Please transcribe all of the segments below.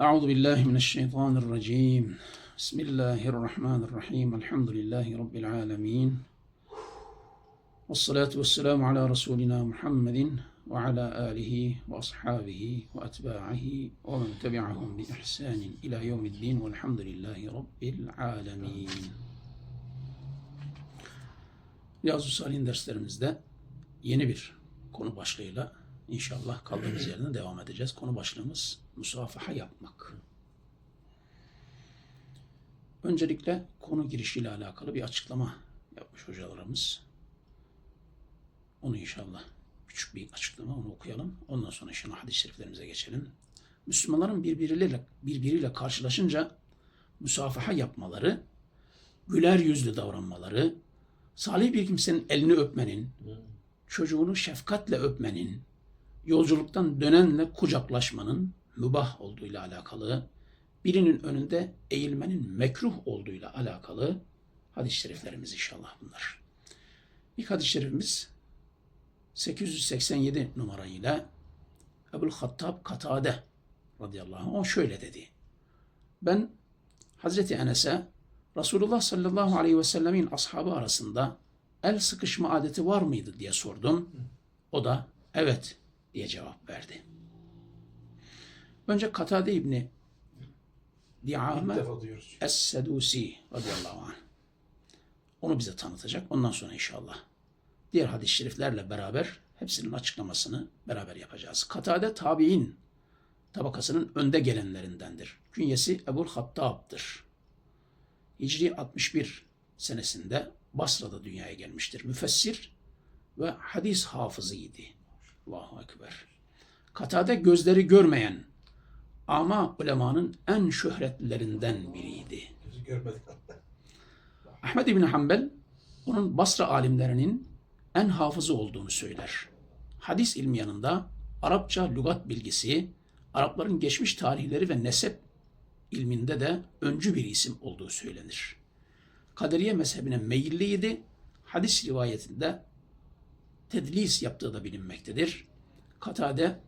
أعوذ بالله من الشيطان الرجيم. بسم الله الرحمن الرحيم. الحمد لله رب العالمين. والصلاة والسلام على رسولنا محمد وعلى آله وأصحابه وأتباعه ومن تبعهم بإحسان إلى يوم الدين والحمد لله رب العالمين. Riyazu Salih'in derslerimizde yeni bir konu başlığıyla inşallah kaldığımız yerden devam edeceğiz. Konu başlığımız musafaha yapmak. Öncelikle konu girişiyle alakalı bir açıklama yapmış hocalarımız. Onu inşallah küçük bir açıklama onu okuyalım. Ondan sonra inşallah hadis-i şeriflerimize geçelim. Müslümanların birbiriyle birbiriyle karşılaşınca musafaha yapmaları, güler yüzlü davranmaları, salih bir kimsenin elini öpmenin, çocuğunu şefkatle öpmenin, yolculuktan dönenle kucaklaşmanın mübah olduğuyla alakalı, birinin önünde eğilmenin mekruh olduğuyla alakalı hadis-i şeriflerimiz inşallah bunlar. İlk hadis-i şerifimiz 887 numarayla Ebul Hattab Katade radıyallahu anh o şöyle dedi. Ben Hazreti Enes'e Resulullah sallallahu aleyhi ve sellemin ashabı arasında el sıkışma adeti var mıydı diye sordum. O da evet diye cevap verdi. Önce Katade İbni Diame. Es-Sedusi radıyallahu anh. Onu bize tanıtacak. Ondan sonra inşallah diğer hadis-i şeriflerle beraber hepsinin açıklamasını beraber yapacağız. Katade tabi'in tabakasının önde gelenlerindendir. Künyesi Ebul Hattab'dır. Hicri 61 senesinde Basra'da dünyaya gelmiştir. Müfessir ve hadis hafızıydı. Allahu Ekber. Katade gözleri görmeyen ama ulemanın en şöhretlilerinden biriydi. Ahmed İbni Hanbel onun Basra alimlerinin en hafızı olduğunu söyler. Hadis ilmi yanında Arapça lügat bilgisi, Arapların geçmiş tarihleri ve nesep ilminde de öncü bir isim olduğu söylenir. Kaderiye mezhebine meyilliydi. Hadis rivayetinde tedlis yaptığı da bilinmektedir. Katade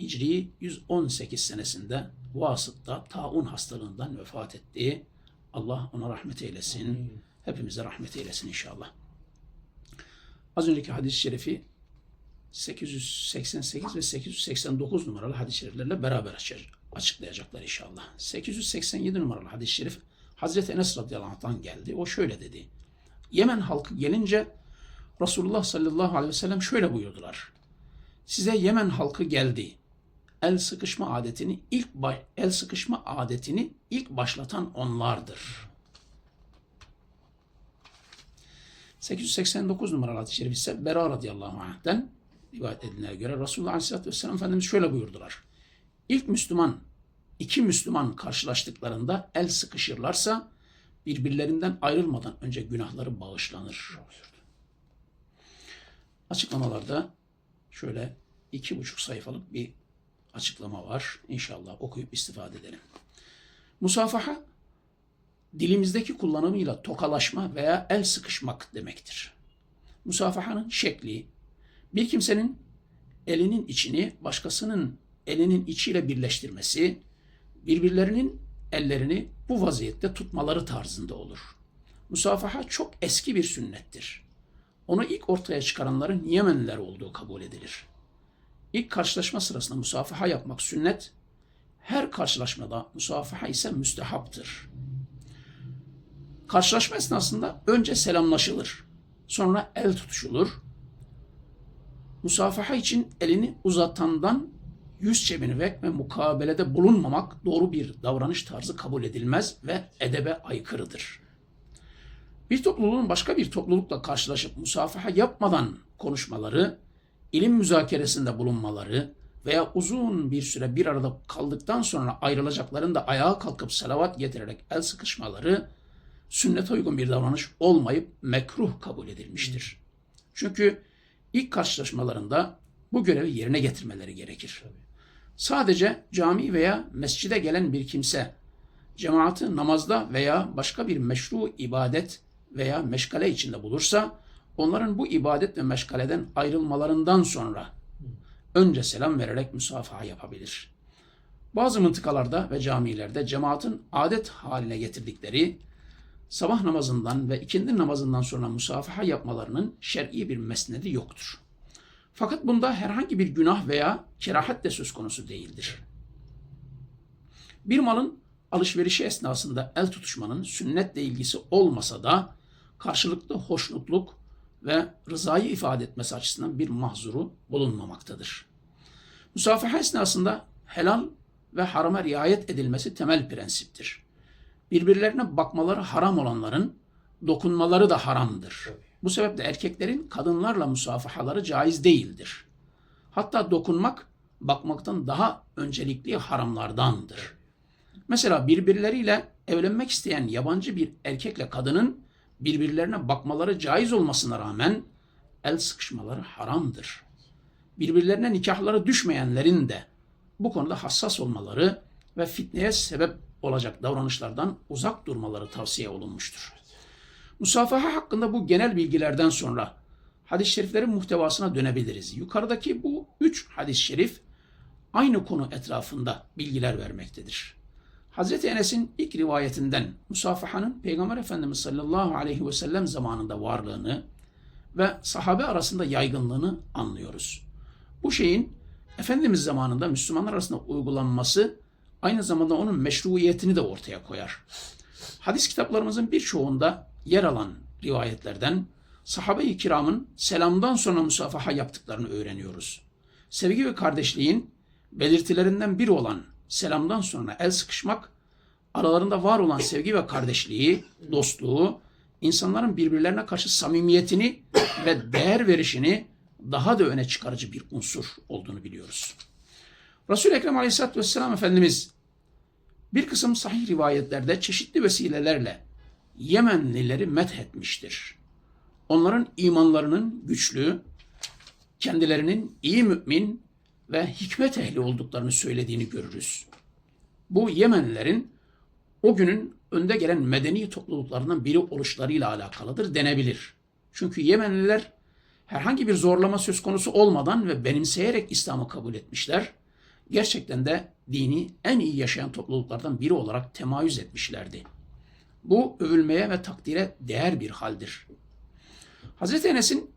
Hicri 118 senesinde Vasıt'ta taun hastalığından vefat etti. Allah ona rahmet eylesin. Hepimize rahmet eylesin inşallah. Az önceki hadis-i şerifi 888 ve 889 numaralı hadis-i şeriflerle beraber açıklayacaklar inşallah. 887 numaralı hadis-i şerif Hazreti Enes radıyallahu anh'tan geldi. O şöyle dedi. Yemen halkı gelince Resulullah sallallahu aleyhi ve sellem şöyle buyurdular. Size Yemen halkı geldi. El sıkışma adetini ilk el sıkışma adetini ilk başlatan onlardır. 889 numaralı hadis-i şerif ise Bera radıyallahu anh'ten rivayet edilene göre Resulullah aleyhissalatü vesselam Efendimiz şöyle buyurdular. İlk Müslüman, iki Müslüman karşılaştıklarında el sıkışırlarsa birbirlerinden ayrılmadan önce günahları bağışlanır. Açıklamalarda şöyle iki buçuk sayfalık bir açıklama var. İnşallah okuyup istifade edelim. Musafaha dilimizdeki kullanımıyla tokalaşma veya el sıkışmak demektir. Musafahanın şekli, bir kimsenin elinin içini başkasının elinin içiyle birleştirmesi, birbirlerinin ellerini bu vaziyette tutmaları tarzında olur. Musafaha çok eski bir sünnettir. Onu ilk ortaya çıkaranların Yemenliler olduğu kabul edilir. İlk karşılaşma sırasında musafaha yapmak sünnet, her karşılaşmada musafaha ise müstehaptır. Karşılaşma esnasında önce selamlaşılır. Sonra el tutuşulur. Musafaha için elini uzatandan yüz çevirmek ve mukabelede bulunmamak doğru bir davranış tarzı kabul edilmez ve edebe aykırıdır. Bir topluluğun başka bir toplulukla karşılaşıp musafaha yapmadan konuşmaları, ilim müzakeresinde bulunmaları veya uzun bir süre bir arada kaldıktan sonra ayrılacaklarında ayağa kalkıp salavat getirerek el sıkışmaları sünnete uygun bir davranış olmayıp mekruh kabul edilmiştir. Çünkü ilk karşılaşmalarında bu görevi yerine getirmeleri gerekir. Sadece cami veya mescide gelen bir kimse cemaati namazda veya başka bir meşru ibadet veya meşgale içinde bulursa onların bu ibadet ve meşgaleden ayrılmalarından sonra önce selam vererek müsafaha yapabilir. Bazı mıntıkalarda ve camilerde cemaatin adet haline getirdikleri sabah namazından ve ikindi namazından sonra musafaha yapmalarının şer'i bir mesnedi yoktur. Fakat bunda herhangi bir günah veya kerahat de söz konusu değildir. Bir malın alışverişi esnasında el tutuşmanın sünnetle ilgisi olmasa da karşılıklı hoşnutluk ve rızayı ifade etmesi açısından bir mahzuru bulunmamaktadır. Musafaha esnasında helal ve harama riayet edilmesi temel prensiptir. Birbirlerine bakmaları haram olanların dokunmaları da haramdır. Bu sebeple erkeklerin kadınlarla musafahaları caiz değildir. Hatta dokunmak bakmaktan daha öncelikli haramlardandır. Mesela birbirleriyle evlenmek isteyen yabancı bir erkekle kadının birbirlerine bakmaları caiz olmasına rağmen el sıkışmaları haramdır. Birbirlerine nikahları düşmeyenlerin de bu konuda hassas olmaları ve fitneye sebep olacak davranışlardan uzak durmaları tavsiye olunmuştur. Musafaha hakkında bu genel bilgilerden sonra hadis-i şeriflerin muhtevasına dönebiliriz. Yukarıdaki bu üç hadis-i şerif aynı konu etrafında bilgiler vermektedir. Hazreti Enes'in ilk rivayetinden musafahanın Peygamber Efendimiz sallallahu aleyhi ve sellem zamanında varlığını ve sahabe arasında yaygınlığını anlıyoruz. Bu şeyin Efendimiz zamanında Müslümanlar arasında uygulanması aynı zamanda onun meşruiyetini de ortaya koyar. Hadis kitaplarımızın birçoğunda yer alan rivayetlerden sahabe-i kiramın selamdan sonra musafaha yaptıklarını öğreniyoruz. Sevgi ve kardeşliğin belirtilerinden biri olan selamdan sonra el sıkışmak, aralarında var olan sevgi ve kardeşliği, dostluğu, insanların birbirlerine karşı samimiyetini ve değer verişini daha da öne çıkarıcı bir unsur olduğunu biliyoruz. Resul-i Ekrem Aleyhisselatü Vesselam Efendimiz bir kısım sahih rivayetlerde çeşitli vesilelerle Yemenlileri methetmiştir. Onların imanlarının güçlü, kendilerinin iyi mümin ve hikmet ehli olduklarını söylediğini görürüz. Bu Yemenlilerin o günün önde gelen medeni topluluklarından biri oluşlarıyla alakalıdır denebilir. Çünkü Yemenliler herhangi bir zorlama söz konusu olmadan ve benimseyerek İslam'ı kabul etmişler. Gerçekten de dini en iyi yaşayan topluluklardan biri olarak temayüz etmişlerdi. Bu övülmeye ve takdire değer bir haldir. Hazreti Enes'in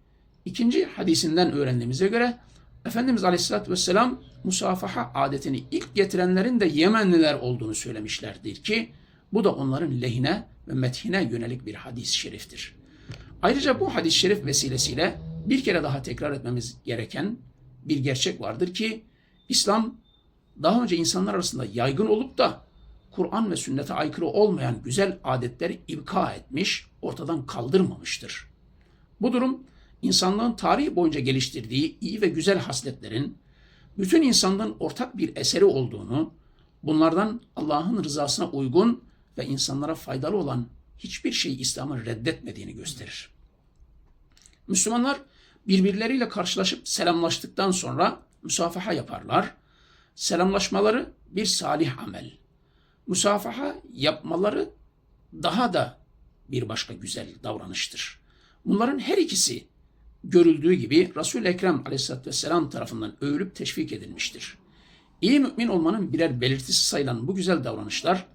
ikinci hadisinden öğrendiğimize göre Efendimiz Aleyhisselatü Vesselam musafaha adetini ilk getirenlerin de Yemenliler olduğunu söylemişlerdir ki bu da onların lehine ve methine yönelik bir hadis-i şeriftir. Ayrıca bu hadis-i şerif vesilesiyle bir kere daha tekrar etmemiz gereken bir gerçek vardır ki İslam daha önce insanlar arasında yaygın olup da Kur'an ve sünnete aykırı olmayan güzel adetleri ibka etmiş, ortadan kaldırmamıştır. Bu durum insanlığın tarihi boyunca geliştirdiği iyi ve güzel hasletlerin bütün insanlığın ortak bir eseri olduğunu, bunlardan Allah'ın rızasına uygun ve insanlara faydalı olan hiçbir şeyi İslam'ın reddetmediğini gösterir. Müslümanlar birbirleriyle karşılaşıp selamlaştıktan sonra musafaha yaparlar. Selamlaşmaları bir salih amel. Musafaha yapmaları daha da bir başka güzel davranıştır. Bunların her ikisi görüldüğü gibi Resul-i Ekrem aleyhissalatü vesselam tarafından övülüp teşvik edilmiştir. İyi mümin olmanın birer belirtisi sayılan bu güzel davranışlar,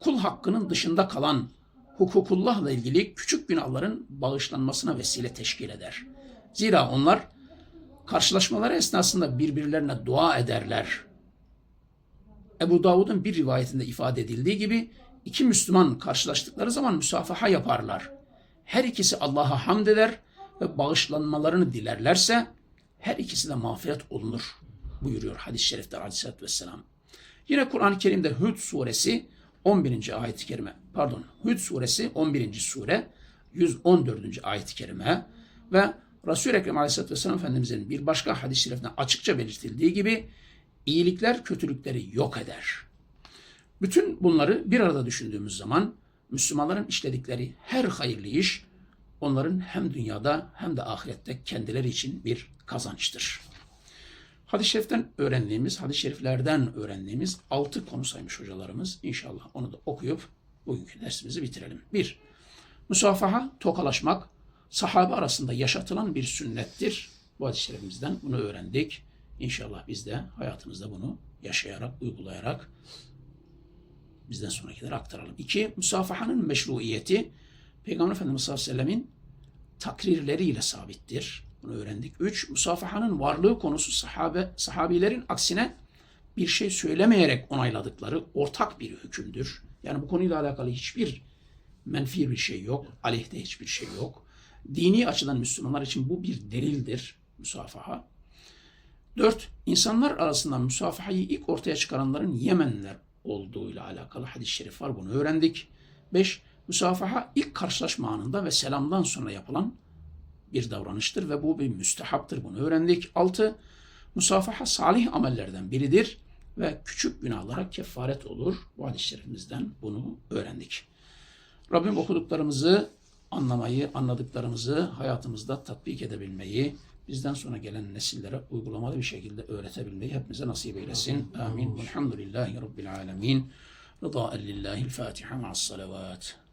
kul hakkının dışında kalan hukukullahla ilgili küçük günahların bağışlanmasına vesile teşkil eder. Zira onlar karşılaşmaları esnasında birbirlerine dua ederler. Ebu Davud'un bir rivayetinde ifade edildiği gibi iki Müslüman karşılaştıkları zaman müsafaha yaparlar. Her ikisi Allah'a hamd eder ve bağışlanmalarını dilerlerse her ikisi de mağfiret olunur buyuruyor hadis-i şerifte aleyhissalatü vesselam. Yine Kur'an-ı Kerim'de Hud suresi 11. ayet-i kerime pardon Hud suresi 11. sure 114. ayet-i kerime ve Resul-i Ekrem Aleyhisselatü Vesselam Efendimizin bir başka hadis-i şerifinde açıkça belirtildiği gibi iyilikler kötülükleri yok eder. Bütün bunları bir arada düşündüğümüz zaman Müslümanların işledikleri her hayırlı iş onların hem dünyada hem de ahirette kendileri için bir kazançtır. Hadis-i şeriften öğrendiğimiz, hadis-i şeriflerden öğrendiğimiz altı konu saymış hocalarımız. İnşallah onu da okuyup bugünkü dersimizi bitirelim. Bir, musafaha, tokalaşmak, sahabe arasında yaşatılan bir sünnettir. Bu hadis-i şerifimizden bunu öğrendik. İnşallah biz de hayatımızda bunu yaşayarak, uygulayarak bizden sonrakilere aktaralım. İki, musafahanın meşruiyeti Peygamber Efendimiz sallallahu aleyhi ve sellemin takrirleriyle sabittir. Bunu öğrendik. Üç, musafahanın varlığı konusu sahabe, sahabilerin aksine bir şey söylemeyerek onayladıkları ortak bir hükümdür. Yani bu konuyla alakalı hiçbir menfi bir şey yok. Aleyhte hiçbir şey yok. Dini açıdan Müslümanlar için bu bir delildir musafaha. Dört, insanlar arasında musafahayı ilk ortaya çıkaranların Yemenler olduğuyla alakalı hadis-i şerif var. Bunu öğrendik. Beş, musafaha ilk karşılaşma anında ve selamdan sonra yapılan bir davranıştır ve bu bir müstehaptır. Bunu öğrendik. Altı, musafaha salih amellerden biridir ve küçük günahlara kefaret olur. Bu hadis-i şerifimizden bunu öğrendik. Rabbim okuduklarımızı anlamayı, anladıklarımızı hayatımızda tatbik edebilmeyi, bizden sonra gelen nesillere uygulamalı bir şekilde öğretebilmeyi hepimize nasip eylesin. Amin. Velhamdülillahi Rabbil alemin. Rıdâen lillâhil Fatiha ma'as salavat.